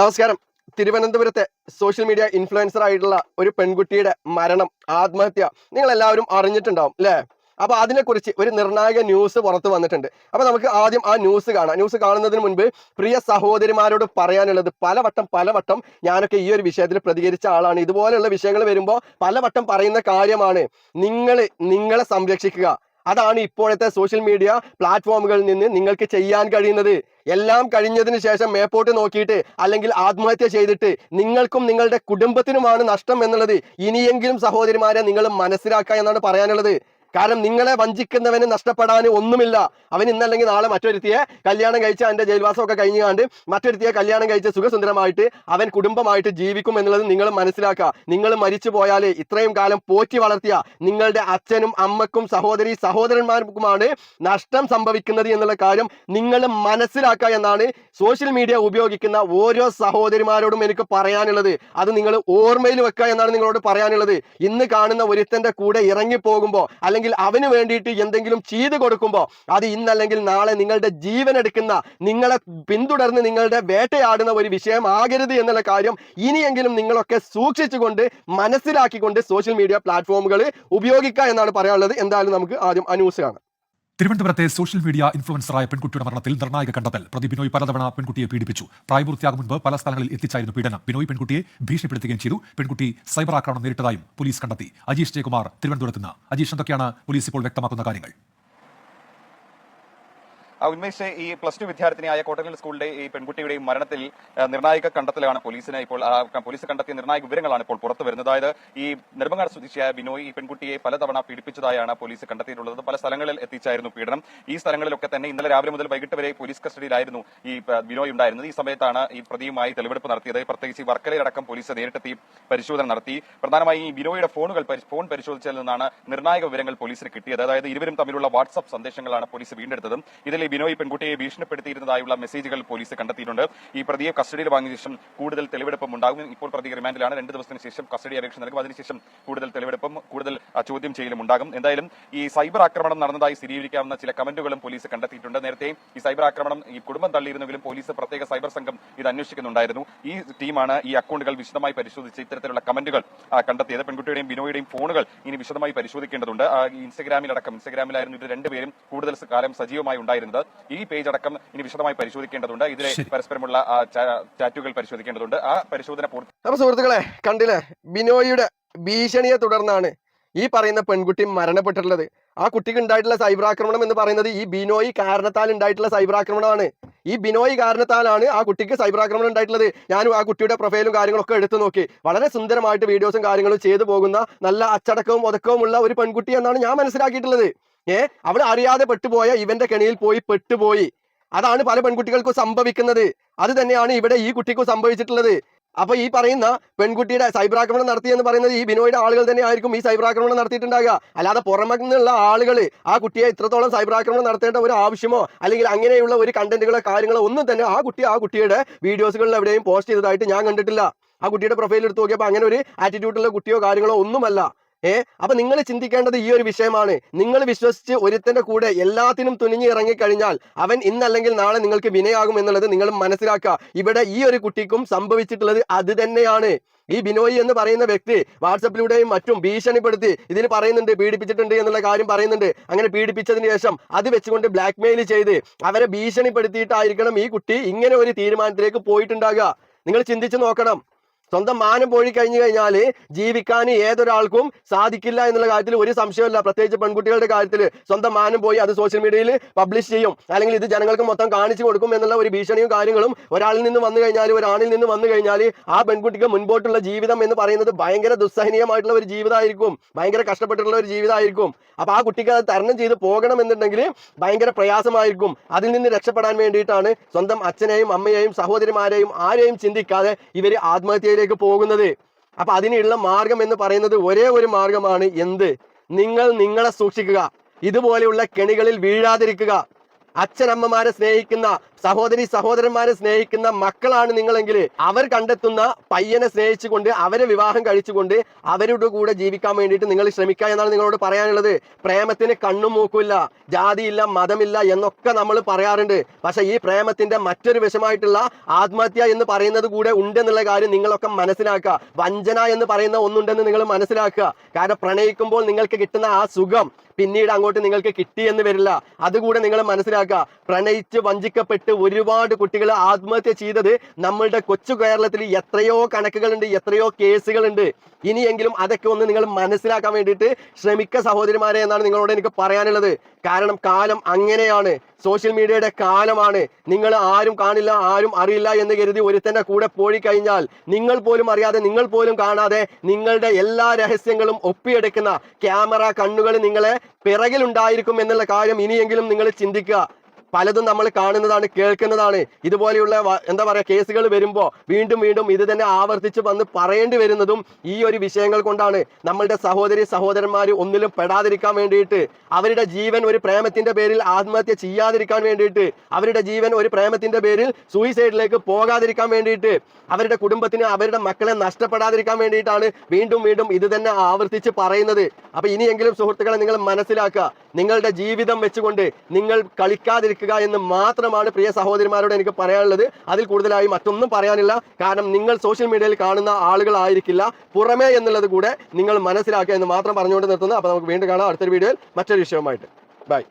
നമസ്കാരം. തിരുവനന്തപുരത്തെ social media influencer ആയിട്ടുള്ള ഒരു പെൺകുട്ടിയുടെ മരണം ആത്മഹത്യ നിങ്ങൾ എല്ലാവരും അറിഞ്ഞിട്ടുണ്ടാവും അല്ലേ അപ്പൊ അതിനെക്കുറിച്ച് ഒരു നിർണായക ന്യൂസ് പുറത്ത് വന്നിട്ടുണ്ട്. അപ്പൊ നമുക്ക് ആദ്യം ആ ന്യൂസ് കാണാം. ന്യൂസ് കാണുന്നതിന് മുൻപ് പ്രിയ സഹോദരിമാരോട് പറയാനുള്ളത് പലവട്ടം പലവട്ടം ഞാനൊക്കെ ഈ ഒരു വിഷയത്തിൽ പ്രതികരിച്ച ആളാണ്. ഇതുപോലെയുള്ള വിഷയങ്ങൾ വരുമ്പോൾ പലവട്ടം പറയുന്ന കാര്യമാണ്. നിങ്ങൾ നിങ്ങളെ സംരക്ഷിക്കുക. അതാണ് ഇപ്പോഴത്തെ സോഷ്യൽ മീഡിയ പ്ലാറ്റ്ഫോമുകളിൽ നിന്ന് നിങ്ങൾക്ക് ചെയ്യാൻ കഴിയുന്നത്. എല്ലാം കഴിഞ്ഞതിന് ശേഷം മേപ്പോട്ട് നോക്കിയിട്ട് അല്ലെങ്കിൽ ആത്മഹത്യ ചെയ്തിട്ട് നിങ്ങൾക്കും നിങ്ങളുടെ കുടുംബത്തിനുമാണ് നഷ്ടം എന്നുള്ളത് ഇനിയെങ്കിലും സഹോദരിമാരെ നിങ്ങൾ മനസ്സിലാക്കുക എന്നാണ് പറയാനുള്ളത്. കാരണം നിങ്ങളെ വഞ്ചിക്കുന്നവന് നഷ്ടപ്പെടാൻ ഒന്നുമില്ല. അവൻ ഇന്നല്ലെങ്കിൽ നാളെ മറ്റൊരുത്തിയെ കല്യാണം കഴിച്ച് അവന്റെ ജയിൽവാസം ഒക്കെ കഴിഞ്ഞാണ്ട് മറ്റൊരുത്തിയെ കല്യാണം കഴിച്ച് സുഖസുന്ദരമായിട്ട് അവൻ കുടുംബമായിട്ട് ജീവിക്കും എന്നുള്ളത് നിങ്ങൾ മനസ്സിലാക്കുക. നിങ്ങൾ മരിച്ചു പോയാൽ ഇത്രയും കാലം പോറ്റി വളർത്തിയ നിങ്ങളുടെ അച്ഛനും അമ്മക്കും സഹോദരി സഹോദരന്മാർക്കുമാണ് നഷ്ടം സംഭവിക്കുന്നത് എന്നുള്ള കാര്യം നിങ്ങൾ മനസ്സിലാക്കുക എന്നാണ് സോഷ്യൽ മീഡിയ ഉപയോഗിക്കുന്ന ഓരോ സഹോദരിമാരോടും എനിക്ക് പറയാനുള്ളത്. അത് നിങ്ങൾ ഓർമ്മയിൽ വെക്കുക എന്നാണ് നിങ്ങളോട് പറയാനുള്ളത്. ഇന്ന് കാണുന്ന ഒരുത്തന്റെ കൂടെ ഇറങ്ങി പോകുമ്പോൾ അല്ലെങ്കിൽ അവന് വേണ്ടിയിട്ട് എന്തെങ്കിലും ചെയ്തു കൊടുക്കുമ്പോൾ അത് ഇന്നല്ലെങ്കിൽ നാളെ നിങ്ങളുടെ ജീവൻ എടുക്കുന്ന നിങ്ങളെ പിന്തുടർന്ന് നിങ്ങളുടെ വേട്ടയാടുന്ന ഒരു വിഷയമാകരുത് എന്നുള്ള കാര്യം ഇനിയെങ്കിലും നിങ്ങളൊക്കെ സൂക്ഷിച്ചുകൊണ്ട് മനസ്സിലാക്കിക്കൊണ്ട് സോഷ്യൽ മീഡിയ പ്ലാറ്റ്ഫോമുകൾ ഉപയോഗിക്കുക എന്നാണ് പറയാനുള്ളത്. എന്തായാലും നമുക്ക് ആദ്യം ആ ന്യൂസ് കാണാം. തിരുവനന്തപുരത്തെ സോഷ്യൽ മീഡിയ ഇൻഫ്ലുവൻസറായ പെൺകുട്ടിയുടെ മരണത്തിൽ നിർണായക കണ്ടെത്തൽ. പ്രതി ബിനോയ് പലതവണ പെൺകുട്ടിയെ പീഡിപ്പിച്ചു. പ്രായപൂർത്തിയാകും മുൻപ് പല സ്ഥലങ്ങളിൽ എത്തിച്ചായിരുന്നു പീഡനം. ബിനോയ് പെൺകുട്ടിയെ ഭീഷണിപ്പെടുത്തുകയും ചെയ്തു. പെൺകുട്ടി സൈബർ ആക്രമണം നേരിട്ടതായും പോലീസ് കണ്ടെത്തി. അജീഷ് ജയകുമാർ തിരുവനന്തപുരത്ത് അജീഷ് എന്തൊക്കെയാണ് പോലീസ് ഇപ്പോൾ വ്യക്തമാക്കുന്ന കാര്യങ്ങൾ? ഉന്മേഷ് ഈ പ്ലസ് ടു വിദ്യാർത്ഥിനിയായ കോട്ടക്കൽ സ്കൂളിലെ ഈ പെൺകുട്ടിയുടെയും മരണത്തിൽ നിർണായക കണ്ടെത്തലാണ് പോലീസിന് ഇപ്പോൾ പോലീസ് കണ്ടെത്തിയ നിർണായക വിവരങ്ങളാണ് ഇപ്പോൾ പുറത്തു വരുന്നത്. അതായത് ഈ നെടുമങ്ങാട് സ്വദേശിയായ ബിനോയ് ഈ പെൺകുട്ടിയെ പലതവണ പീഡിപ്പിച്ചതായാണ് പോലീസ് കണ്ടെത്തിയിട്ടുള്ളത്. പല സ്ഥലങ്ങളിൽ എത്തിച്ചായിരുന്നു പീഡനം. ഈ സ്ഥലങ്ങളിലൊക്കെ തന്നെ ഇന്നലെ രാവിലെ മുതൽ വൈകിട്ട് വരെ പോലീസ് കസ്റ്റഡിയിലായിരുന്നു ഈ ബിനോയ് ഉണ്ടായിരുന്നത്. ഈ സമയത്താണ് ഈ പ്രതിയുമായി തെളിവെടുപ്പ് നടത്തിയത്. പ്രത്യേകിച്ച് വർക്കലയിലടക്കം പോലീസ് നേരിട്ടെത്തി പരിശോധന നടത്തി. പ്രധാനമായും ഈ ബിനോയുടെ ഫോണുകൾ ഫോൺ പരിശോധിച്ചതിൽ നിന്നാണ് നിർണായക വിവരങ്ങൾ പോലീസിന് കിട്ടിയത്. അതായത് ഇരുവരും തമ്മിലുള്ള വാട്സ്ആപ്പ് സന്ദേശങ്ങളാണ് പോലീസ് വീണ്ടെടുത്തത്. ഇതിൽ ബിനോയ് പെൺകുട്ടിയെ ഭീഷണിപ്പെടുത്തിയിരുന്നതായുള്ള മെസ്സേജുകൾ പോലീസ് കണ്ടെത്തിയിട്ടുണ്ട്. ഈ പ്രതിയെ കസ്റ്റഡിയിൽ വാങ്ങിയ ശേഷം കൂടുതൽ തെളിവെടുപ്പും ഉണ്ടാകും. ഇപ്പോൾ പ്രതി റിമാൻഡിലാണ്. രണ്ട് ദിവസത്തിന് ശേഷം കസ്റ്റഡി അപേക്ഷ നൽകും. അതിനുശേഷം കൂടുതൽ തെളിവെടുപ്പും കൂടുതൽ ചോദ്യം ചെയ്യലും ഉണ്ടാകും. എന്തായാലും ഈ സൈബർ ആക്രമണം നടന്നതായി സ്ഥിരീകരിക്കാവുന്ന ചില കമന്റുകളും പോലീസ് കണ്ടെത്തിയിട്ടുണ്ട്. നേരത്തെ ഈ സൈബർ ആക്രമണം ഈ കുടുംബം തള്ളിയിരുന്നെങ്കിലും പോലീസ് പ്രത്യേക സൈബർ സംഘം ഇത് അന്വേഷിക്കുന്നുണ്ടായിരുന്നു. ഈ ടീമാണ് ഈ അക്കൗണ്ടുകൾ വിശദമായി പരിശോധിച്ച് ഇത്തരത്തിലുള്ള കമന്റുകൾ കണ്ടെത്തിയത്. പെൺകുട്ടിയുടെയും ബിനോയുടെയും ഫോണുകൾ ഇനി വിശദമായി പരിശോധിക്കേണ്ടതുണ്ട്. ഇൻസ്റ്റഗ്രാമിലടക്കം ഇൻസ്റ്റഗ്രാമിലായിരുന്നു ഇവർ രണ്ടുപേരും കൂടുതൽ കാലം സജീവമായി ഉണ്ടായിരുന്നത് ഈ പേജ് അടക്കം ഇനി വിശദമായി പരിശോധിക്കേണ്ടതുണ്ട്. ഇതിലെ പരസ്പരമുള്ള ആ, ചാറ്റുകൾ പരിശോധിക്കേണ്ടതുണ്ട്. ആ പരിശോധന പൂർത്തി അപ്പൊ സുഹൃത്തുക്കളെ കണ്ടില്ലേ? ബിനോയിയുടെ ഭീഷണിയെ തുടർന്നാണ് ഈ പറയുന്ന പെൺകുട്ടി മരണപ്പെട്ടിട്ടുള്ളത്. ആ കുട്ടിക്ക് ഉണ്ടായിട്ടുള്ള സൈബർ ആക്രമണം എന്ന് പറയുന്നത് ഈ ബിനോയി കാരണത്താൽ ഉണ്ടായിട്ടുള്ള സൈബർ ആക്രമണമാണ് ഈ ബിനോയി കാരണത്താലാണ് ആ കുട്ടിക്ക് സൈബർ ആക്രമണം ഉണ്ടായിട്ടുള്ളത്. ഞാനും ആ കുട്ടിയുടെ പ്രൊഫൈലും കാര്യങ്ങളൊക്കെ എടുത്തു നോക്കി. വളരെ സുന്ദരമായിട്ട് വീഡിയോസും കാര്യങ്ങളും ചെയ്തു പോകുന്ന നല്ല അച്ചടക്കവും ഒതുക്കവും ഉള്ള ഒരു പെൺകുട്ടി എന്നാണ് ഞാൻ മനസ്സിലാക്കിയിട്ടുള്ളത്. ഏ? അവൾ അറിയാതെ പെട്ടുപോയ ഇവന്റെ കെണിയിൽ പോയി പെട്ടുപോയി. അതാണ് പല പെൺകുട്ടികൾക്കും സംഭവിക്കുന്നത്. അത് തന്നെയാണ് ഇവിടെ ഈ കുട്ടിക്കും സംഭവിച്ചിട്ടുള്ളത്. അപ്പൊ ഈ പറയുന്ന പെൺകുട്ടിയുടെ സൈബർ ആക്രമണം നടത്തിയെന്ന് പറയുന്നത് ഈ ബിനോയുടെ ആളുകൾ തന്നെ ആയിരിക്കും ഈ സൈബർ ആക്രമണം നടത്തിയിട്ടുണ്ടാകുക. അല്ലാതെ പുറമെ നിന്നുള്ള ആളുകൾ ആ കുട്ടിയെ ഇത്രത്തോളം സൈബർ ആക്രമണം നടത്തേണ്ട ഒരു ആവശ്യമോ അല്ലെങ്കിൽ അങ്ങനെയുള്ള ഒരു കണ്ടന്റുകളോ കാര്യങ്ങളോ ഒന്നും തന്നെ ആ കുട്ടി ആ കുട്ടിയുടെ വീഡിയോസുകളിൽ എവിടെയും പോസ്റ്റ് ചെയ്തതായിട്ട് ഞാൻ കണ്ടിട്ടില്ല. ആ കുട്ടിയുടെ പ്രൊഫൈൽ എടുത്ത് നോക്കിയപ്പോൾ അങ്ങനെ ഒരു ആറ്റിറ്റ്യൂഡുള്ള കുട്ടിയോ കാര്യങ്ങളോ ഒന്നുമല്ല. ഏ? അപ്പൊ നിങ്ങൾ ചിന്തിക്കേണ്ടത് ഈ ഒരു വിഷയമാണ്. നിങ്ങൾ വിശ്വസിച്ച് ഒരുത്തന്റെ കൂടെ എല്ലാത്തിനും തുനിഞ്ഞു ഇറങ്ങിക്കഴിഞ്ഞാൽ അവൻ ഇന്നല്ലെങ്കിൽ നാളെ നിങ്ങൾക്ക് വിനയാകും എന്നുള്ളത് നിങ്ങൾ മനസ്സിലാക്കുക. ഇവിടെ ഈ ഒരു കുട്ടിക്കും സംഭവിച്ചിട്ടുള്ളത് അത് തന്നെയാണ്. ഈ ബിനോയി എന്ന് പറയുന്ന വ്യക്തി വാട്സപ്പിലൂടെയും മറ്റും ഭീഷണിപ്പെടുത്തി ഇതിന് പറയുന്നുണ്ട് പീഡിപ്പിച്ചിട്ടുണ്ട് എന്നുള്ള കാര്യം പറയുന്നുണ്ട്. അങ്ങനെ പീഡിപ്പിച്ചതിന് ശേഷം അത് വെച്ചുകൊണ്ട് ബ്ലാക്ക് മെയിൽ ചെയ്ത് അവരെ ഭീഷണിപ്പെടുത്തിയിട്ടായിരിക്കണം ഈ കുട്ടി ഇങ്ങനെ ഒരു തീരുമാനത്തിലേക്ക് പോയിട്ടുണ്ടാകുക. നിങ്ങൾ ചിന്തിച്ചു നോക്കണം. സ്വന്തം മാനം പോയി കഴിഞ്ഞു കഴിഞ്ഞാൽ ജീവിക്കാൻ ഏതൊരാൾക്കും സാധിക്കില്ല എന്നുള്ള കാര്യത്തിൽ ഒരു സംശയമില്ല പ്രത്യേകിച്ച് പെൺകുട്ടികളുടെ കാര്യത്തിൽ സ്വന്തം മാനം പോയി അത് സോഷ്യൽ മീഡിയയിൽ പബ്ലിഷ് ചെയ്യും. അല്ലെങ്കിൽ ഇത് ജനങ്ങൾക്ക് മൊത്തം കാണിച്ചു കൊടുക്കും എന്നുള്ള ഒരു ഭീഷണിയും കാര്യങ്ങളും ഒരാളിൽ നിന്ന് വന്നു കഴിഞ്ഞാൽ ഒരാണിൽ നിന്ന് വന്നു കഴിഞ്ഞാൽ ആ പെൺകുട്ടിക്ക് മുൻപോട്ടുള്ള ജീവിതം എന്ന് പറയുന്നത് ഭയങ്കര ദുസ്സഹനീയമായിട്ടുള്ള ഒരു ജീവിതമായിരിക്കും. ഭയങ്കര കഷ്ടപ്പെട്ടിട്ടുള്ള ഒരു ജീവിതമായിരിക്കും. അപ്പൊ ആ കുട്ടിക്ക് അത് തരണം ചെയ്ത് പോകണം എന്നുണ്ടെങ്കിൽ ഭയങ്കര പ്രയാസമായിരിക്കും. അതിൽ നിന്ന് രക്ഷപ്പെടാൻ വേണ്ടിയിട്ടാണ് സ്വന്തം അച്ഛനെയും അമ്മയെയും സഹോദരിമാരെയും ആരെയും ചിന്തിക്കാതെ ഇവർ ആത്മഹത്യയിലേക്ക് പോകുന്നത്. അപ്പൊ അതിനുള്ള മാർഗം എന്ന് പറയുന്നത് ഒരേ ഒരു മാർഗമാണ് എന്ത്? നിങ്ങൾ നിങ്ങളെ സൂക്ഷിക്കുക. ഇതുപോലെയുള്ള കെണികളിൽ വീഴാതിരിക്കുക. അച്ഛനമ്മമാരെ സ്നേഹിക്കുന്ന സഹോദരി സഹോദരന്മാരെ സ്നേഹിക്കുന്ന മക്കളാണ് നിങ്ങളെങ്കിൽ അവർ കണ്ടെത്തുന്ന പയ്യനെ സ്നേഹിച്ചുകൊണ്ട് അവരെ വിവാഹം കഴിച്ചുകൊണ്ട് അവരുടെ കൂടെ ജീവിക്കാൻ വേണ്ടിയിട്ട് നിങ്ങൾ ശ്രമിക്കുക എന്നാണ് നിങ്ങളോട് പറയാനുള്ളത്. പ്രേമത്തിന് കണ്ണും മൂക്കില്ല ജാതിയില്ല മതമില്ല എന്നൊക്കെ നമ്മൾ പറയാറുണ്ട്. പക്ഷെ ഈ പ്രേമത്തിന്റെ മറ്റൊരു വിഷമായിട്ടുള്ള ആത്മഹത്യ എന്ന് പറയുന്നത് കൂടെ ഉണ്ടെന്നുള്ള കാര്യം നിങ്ങളൊക്കെ മനസ്സിലാക്കുക. വഞ്ചന എന്ന് പറയുന്ന ഒന്നുണ്ടെന്ന് നിങ്ങൾ മനസ്സിലാക്കുക. കാരണം പ്രണയിക്കുമ്പോൾ നിങ്ങൾക്ക് കിട്ടുന്ന ആ സുഖം പിന്നീട് അങ്ങോട്ട് നിങ്ങൾക്ക് കിട്ടിയെന്ന് വരില്ല. അതുകൂടെ നിങ്ങൾ മനസ്സിലാക്കുക. പ്രണയിച്ച് വഞ്ചിക്കപ്പെട്ട് ഒരുപാട് കുട്ടികൾ ആത്മഹത്യ ചെയ്തത് നമ്മളുടെ കൊച്ചു കേരളത്തിൽ എത്രയോ കണക്കുകളുണ്ട് എത്രയോ കേസുകളുണ്ട്. ഇനിയെങ്കിലും അതൊക്കെ ഒന്ന് നിങ്ങൾ മനസ്സിലാക്കാൻ വേണ്ടിയിട്ട് ശ്രമിക്ക സഹോദരിമാരെ എന്നാണ് നിങ്ങളോട് എനിക്ക് പറയാനുള്ളത്. കാരണം കാലം അങ്ങനെയാണ്. സോഷ്യൽ മീഡിയയുടെ കാലമാണ്. നിങ്ങൾ ആരും കാണില്ല ആരും അറിയില്ല എന്ന് കരുതി ഒരുത്തന്റെ കൂടെ പോയി കഴിഞ്ഞാൽ നിങ്ങൾ പോലും അറിയാതെ നിങ്ങൾ പോലും കാണാതെ നിങ്ങളുടെ എല്ലാ രഹസ്യങ്ങളും ഒപ്പിയെടുക്കുന്ന ക്യാമറ കണ്ണുകൾ നിങ്ങളെ പിറകിലുണ്ടായിരിക്കും എന്നുള്ള കാര്യം ഇനിയെങ്കിലും നിങ്ങൾ ചിന്തിക്കുക. പലതും നമ്മൾ കാണുന്നതാണ് കേൾക്കുന്നതാണ്. ഇതുപോലെയുള്ള എന്താ പറയുക കേസുകൾ വരുമ്പോൾ വീണ്ടും വീണ്ടും ഇത് തന്നെ ആവർത്തിച്ച് വന്ന് പറയേണ്ടി വരുന്നതും ഈ ഒരു വിഷയങ്ങൾ കൊണ്ടാണ്. നമ്മളുടെ സഹോദരി സഹോദരന്മാർ ഒന്നിലും പെടാതിരിക്കാൻ വേണ്ടിയിട്ട് അവരുടെ ജീവൻ ഒരു പ്രേമത്തിന്റെ പേരിൽ ആത്മഹത്യ ചെയ്യാതിരിക്കാൻ വേണ്ടിയിട്ട് അവരുടെ ജീവൻ ഒരു പ്രേമത്തിന്റെ പേരിൽ സൂയിസൈഡിലേക്ക് പോകാതിരിക്കാൻ വേണ്ടിയിട്ട് അവരുടെ കുടുംബത്തിന് അവരുടെ മക്കളെ നഷ്ടപ്പെടാതിരിക്കാൻ വേണ്ടിയിട്ടാണ് വീണ്ടും വീണ്ടും ഇത് തന്നെ ആവർത്തിച്ച് പറയുന്നത്. അപ്പൊ ഇനിയെങ്കിലും സുഹൃത്തുക്കളെ നിങ്ങൾ മനസ്സിലാക്കുക നിങ്ങളുടെ ജീവിതം വെച്ചുകൊണ്ട് നിങ്ങൾ കളിക്കാതിരിക്കുക എന്ന് മാത്രമാണ് പ്രിയ സഹോദരിമാരോട് എനിക്ക് പറയാനുള്ളത്. അതിൽ കൂടുതലായി മറ്റൊന്നും പറയാനില്ല. കാരണം നിങ്ങൾ സോഷ്യൽ മീഡിയയിൽ കാണുന്ന ആളുകളായിരിക്കില്ല പുറമേ എന്നുള്ളത് കൂടെ നിങ്ങൾ മനസ്സിലാക്കുക എന്ന് മാത്രം പറഞ്ഞുകൊണ്ട് നിർത്തുന്നു. അപ്പോൾ നമുക്ക് വീണ്ടും കാണാം അടുത്തൊരു വീഡിയോയിൽ മറ്റൊരു വിഷയവുമായിട്ട്. ബൈ